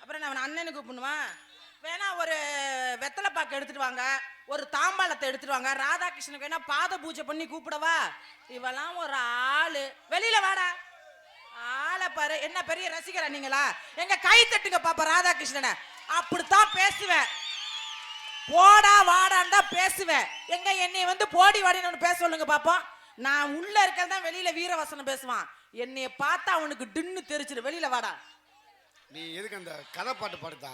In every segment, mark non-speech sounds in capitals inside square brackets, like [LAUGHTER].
அப்புறம் நான் அண்ணனுக்கு கூப்பிடணுமா வேணா ஒரு வெத்தலை பாக்கு எடுத்துட்டு வாங்க. ஒரு தாம்பாளத்தை எடுத்துட்டு வாங்க. ராதாகிருஷ்ணனுக்கு வேணா பாத பூஜை பண்ணி கூப்பிடவா. இவெல்லாம் ஒரு ஆளு. வெளியில வாடா. ஆளை பாரு. என்ன பெரிய ரசிகரா நீங்களா? எங்க கை தட்டுங்க பாப்பா ராதாகிருஷ்ணனை. அப்படித்தான் பேசுவேன். போடா வாடான்னு தான் பேசுவேன். எங்க என்னை வந்து போடி வாடின்னு பேச சொல்லுங்க பாப்போம் நான் உள்ள இருக்கிறது தான் வெளியில வீரவசனம் பேசுவான். என்னைய பார்த்தா அவனுக்கு டின்னு தெரிச்சிரு வெளியில வாடா. நீ எதுக்கு அந்த கதை பாட்டு பாடுதா?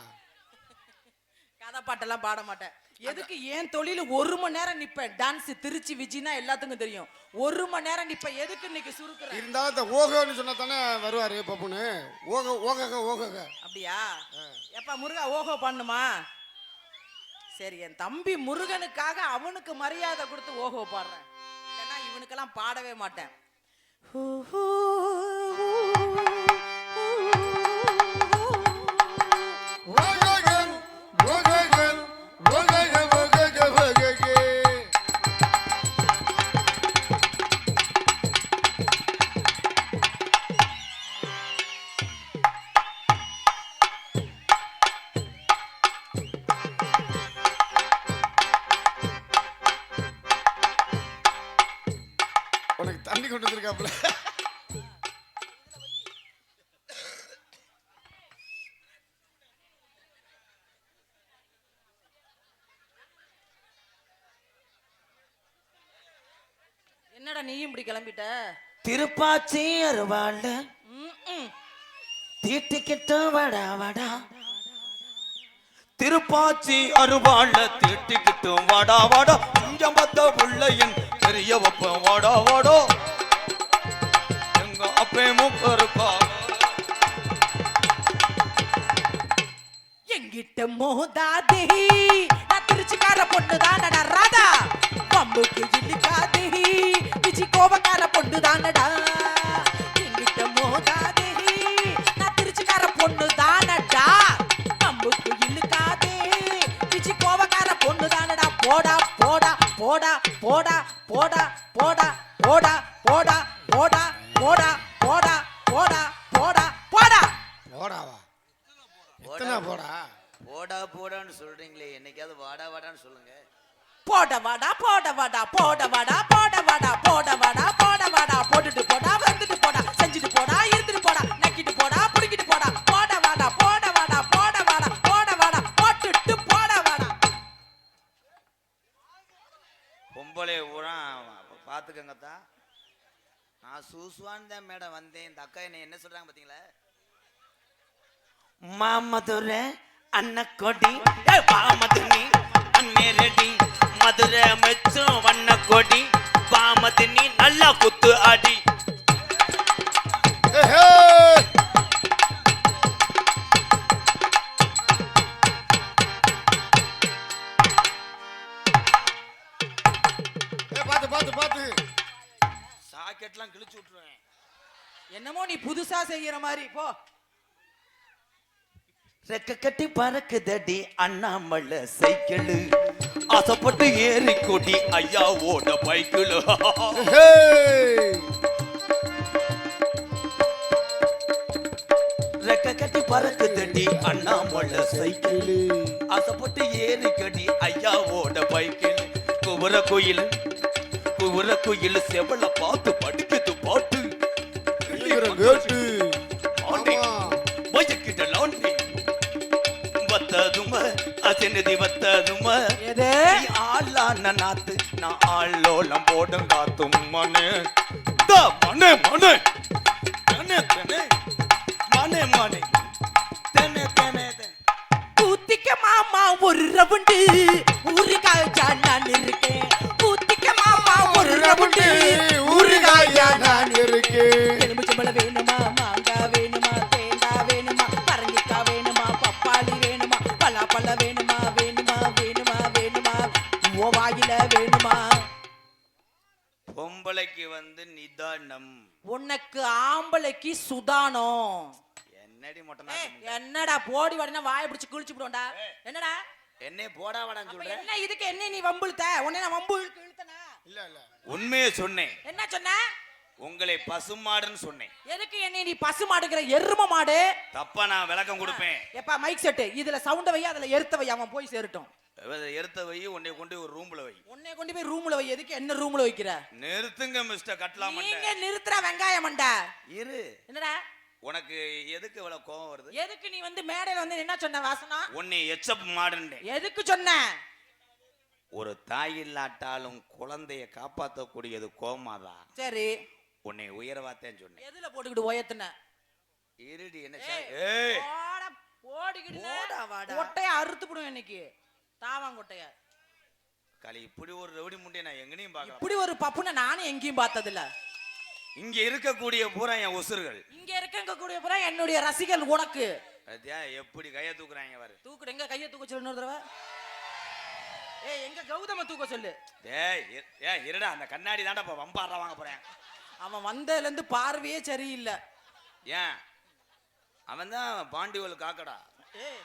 கதை பாட்டெல்லாம் பாட மாட்டேன். எதுக்கு ஏன் தொழில ஒரு மணி நேரம் நிப்பேன்? டான்ஸ் திருச்சி விஜினா எல்லாத்துக்கும் தெரியும். ஒரு மணி நேரம் நிப்பேன். எதுக்கு இன்னைக்கு சுருக்குறேன் இருந்தாலும் இந்த ஓகோன்னு சொன்னா தானே வருவாரு பப்புனு ஓக ஓகக ஓகக அப்படியா? எப்பா முருகா ஓஹோ பண்ணுமா? சரி என் தம்பி முருகனுக்காக அவனுக்கு மரியாதை கொடுத்து ஓஹோ பாடுறேன். ஏன்னா இவனுக்கெல்லாம் பாடவே மாட்டேன். வந்திருக்காப்ல என்னடா நீயும் இப்படி கிளம்பிட்ட? திருப்பாச்சி அருவாள். தீட்டிக்கிட்டு வடா வடா. திருப்பாச்சி அருவாள் தீட்டிக்கிட்டு வாடா வாடா. கொஞ்சம் பத்த பிள்ளையின் பெரிய வப்ப வாடா வாடா. রূপে মুখর எங்கிட்ட மோதா தேஹி நான் திருச்சிக்கார பொண்ணுதானடா ராதா. பம்புக்கு இல்லிக்கா தேஹி விஜி கோபக்கார பொண்ணுதானடா. எங்கிட்ட மோதா தேஹி நான் திருச்சிக்கார பொண்ணுதானடா. பம்புக்கு இல்லிக்கா தேஹி விஜி கோபக்கார பொண்ணுதானடா. போடா போடா போடா போடா போடா போடா போடா. போடா. போடா போடான்னு சொல்றீங்களே. என்னைக்காவது வாடா வாடான்னு சொல்லுங்க. போட வாடா போட வாடா போட வாடா போட வாடா போட வாடா போட வாடா. போட்டுட்டு போடா வந்துட்டு போடா செஞ்சுட்டு போடா இருந்துட்டு போடா நக்கிட்டு போடா புடிக்கிட்டு போடா. போட வாடா போட வாடா போட வாடா போட வாடா போட்டுட்டு போட வாடா. பொம்பளை ஊரா பார்த்துக்கங்க தான் நான் சூசுவான் தான் மேடம் வந்தேன். இந்த அக்கா என்ன என்ன சொல்றாங்க பாத்தீங்களா? மாமதுரை அன்னக்கொடி. பாமதுனி அன்னேரடி மதுரை மெச்சும் வண்ண கொடி பாமதுனி நல்லா குத்து அடி ஏஹே! ஏய், பாத்து பாத்து பாத்து. சாக்கெட்லாம் கிழிச்சு விட்டுருவேன். என்னமோ நீ புதுசா செய்யற மாதிரி. போ. ரெக்க கட்டி பறக்குதடி அண்ணாமலை சைக்கிள். ஆசைப்பட்டு ஏறி கொடி ஐயாவோட பைக்கிள்! ரெக்க கட்டி பறக்குதடி அண்ணாமலை சைக்கிள். ஆசைப்பட்டு ஏறி கடி ஐயாவோட பைக்கிள். குவர கோயில் குவர கோயில் செவல பார்த்து దుమ్మ అసినిది వత్త దుమ్మ ఆళ్ళ నాత్ నా ఆళ్ళోళం పోడం కాతుమ్మనే మనే మనే తెనే తెనే మనే మనే తెనే తెనే పూతికి మామ ஒரு ரவுண்ட் பொம்பளைக்கு வந்து நிதானம். உனக்கு ஆம்பளைக்கு சுதானம். என்னடி மொட்டை? என்னடா போடி வாடினா வாயை பிடிச்சு கிழிச்சு விடுவோம்டா. என்னடா? என்னே போடா வாடான்னு சொல்றேன் என்ன இதுக்கு என்ன நீ வம்புழுத்த? உன்னை நான் வம்பு இழுக்க இழுத்தனா? இல்ல இல்ல. உண்மையை சொன்னேன். என்ன சொன்ன? உங்களை பசுமாடுன்னு சொன்னேன். எதுக்கு என்னை நீ பசு மாடுங்கிற எரும மாடு. தப்பா நான் விளக்கம் கொடுப்பேன். எப்பா மைக் செட்டு இதுல சவுண்ட வை அதுல எருத்த வை அவன் போய் சேரட்டும். எடுத்த வை உன்னை கொண்டு ஒரு ரூம்ல வை. உன்னை கொண்டு போய் ரூம்ல வை. எதுக்கு என்ன ரூம்ல வைக்கிற? நிறுத்துங்க மிஸ்டர் கட்டலாம் நீங்க நிறுத்துற வெங்காயம் மண்டை. இரு. என்னடா? உனக்கு எதுக்கு இவ்வளவு கோவம் வருது? எதுக்கு நீ வந்து மேடையில வந்து என்ன சொன்ன வாசனா? உன்னை எச்சப் மாடுன்னேன் எதுக்கு சொன்ன? ஒரு தாய் இல்லாட்டாலும் குழந்தைய காப்பாற்றக்கூடியது கோமாதான் சரி. உன்னை உயரவாத்தேன்னு சொன்னேன். எதுல போட்டுக்கிட்டு ஓயத்துன இருடி என்ன ஏய், சா- ஏய். போடா, போடிக்கிட்டு போடா, வாடா. கொட்டைய அறுத்து போடுவேன் இன்னைக்கு. தாவாங்கொட்டைய களி இப்படி ஒரு ரவுடி முண்டைய நான் எங்கனையும் பார்க்கலாம் இப்படி ஒரு பப்புனை நானும் எங்கேயும் பார்த்தது இல்ல இங்க இருக்கக்கூடிய பூரா என் உசுர்கள் இங்க இருக்கங்க கூடிய புறம் என்னுடைய ரசிகர்கள் உனக்கு. பாத்தியா எப்படி கைய தூக்குறாங்க பாரு. தூக்குடு எங்க கையை தூக்க சொல்லு இன்னொரு தடவை. ஏய் எங்க கௌதம தூக்க சொல்லு. டேய் ஏய் இருடா அந்த கண்ணாடி தாண்டா இப்ப வம்பாடுறா வாங்க போறேன். அவன் வந்ததுல இருந்து பார்வையே சரியில்லை. ஏன்? அவன் தான் பாண்டிவல் காக்கடா. ஏய்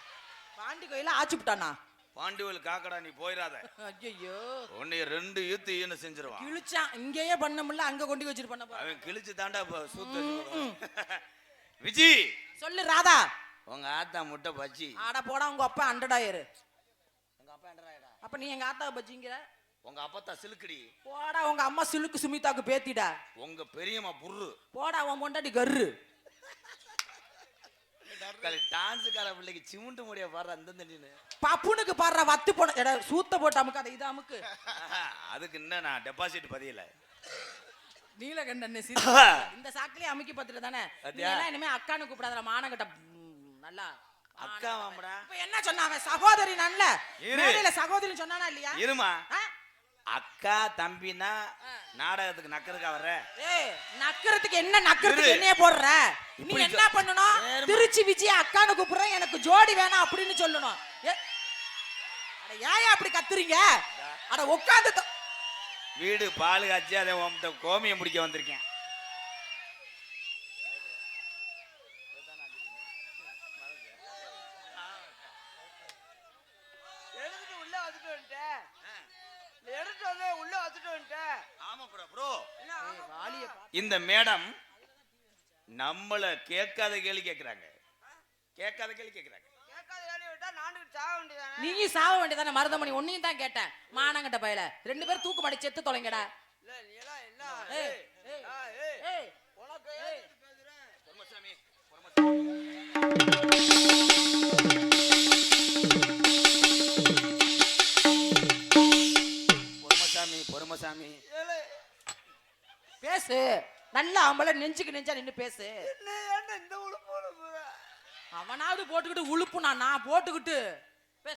பாண்டி கோயில ஆச்சுப்பிட்டானா பாண்டிவல் காக்கடா நீ போயிடாத ஐயோ உன்னை ரெண்டு ஈத்து ஈன்னு செஞ்சிருவான். கிழிச்சான். இங்கேயே பண்ண முடியல அங்க கொண்டு வச்சிட்டு பண்ண அவன் கிழிச்சு தாண்டா சூத்து. விஜி! சொல்லு ராதா. உங்க ஆத்தா முட்டை பச்சி ஆட போடா உங்க அப்பா அண்டடாயிரு அப்ப நீ எங்க ஆத்தாவை பச்சிங்கிற உங்க அப்பத்தா சிலுக்குடி. போடா உங்க அம்மா சிலுக்கு சுமிதாக்கு பேத்திடா. உங்க பெரியம்மா புர்ரு. போடா உன் பொண்டாட்டி கர்ரு. டான்ஸுக்கார பிள்ளைக்கு சிமுண்டு முடிய பாடுற அந்த தண்ணின்னு. பப்புனுக்கு பாடுற வத்து போட எடா, சூத்த போட்டு அமுக்கு அதை இது அமுக்கு. [LAUGHS] அதுக்கு இன்னும் நான் டெபாசிட் பதியல. நீலகண்டன் [LAUGHS] இந்த சாக்கிலே அமுக்கி பார்த்துட்டு தானே? நீ பாத்தியா? எல்லாம் இனிமே அக்கான்னு கூப்பிடாத மானகட்ட ம், நல்லா அக்கா வாமடா இப்ப என்ன சொன்ன அவன்? சகோதரி நல்ல. சகோதரி சொன்னானா இல்லையா? இருமா? அக்கா தம்பினா நாடகத்துக்கு நக்கறதுக்கா வர்ற? ஏய் நக்கறதுக்கு என்ன நக்கறதுக்கு. என்னைய போடுற? நீ என்ன பண்ணணும். திருச்சி விஜய் அக்கான்னு கூப்பிடுறேன் எனக்கு ஜோடி வேணாம் அப்படின்னு சொல்லணும். ஏ- அட ஏன் அப்படி கத்துறீங்க? அட உட்காந்து வீடு பால் காய்ச்சி அதை உன்கிட்ட கோமியம் முடிக்க வந்திருக்கேன். உள்ள வந்துட்டேன். எடுத்துட்டு வந்து உள்ள வச்சுட்டு வந்துட்டேன். ஆமா ப்ரோ ப்ரோ? இந்த மேடம் நம்மள கேட்காத கேள்வி கேக்குறாங்க. கேட்காத கேள்வி வேண்டியதானே நீயும் சாவ வேண்டியதானே மருதமணி? ஒன்னையும் தான் கேட்டேன். மானங்கட்ட பயல. ரெண்டு பேரும் தூக்கு மாடி செத்து தொலைங்கடா. பேசு. நல்ல ஆம்பளை நெஞ்சுக்கு நெஞ்சா நின்னு பேசு. அவனாவது போட்டுக்கிட்டு உழுப்புனா நான் போட்டுக்கிட்டு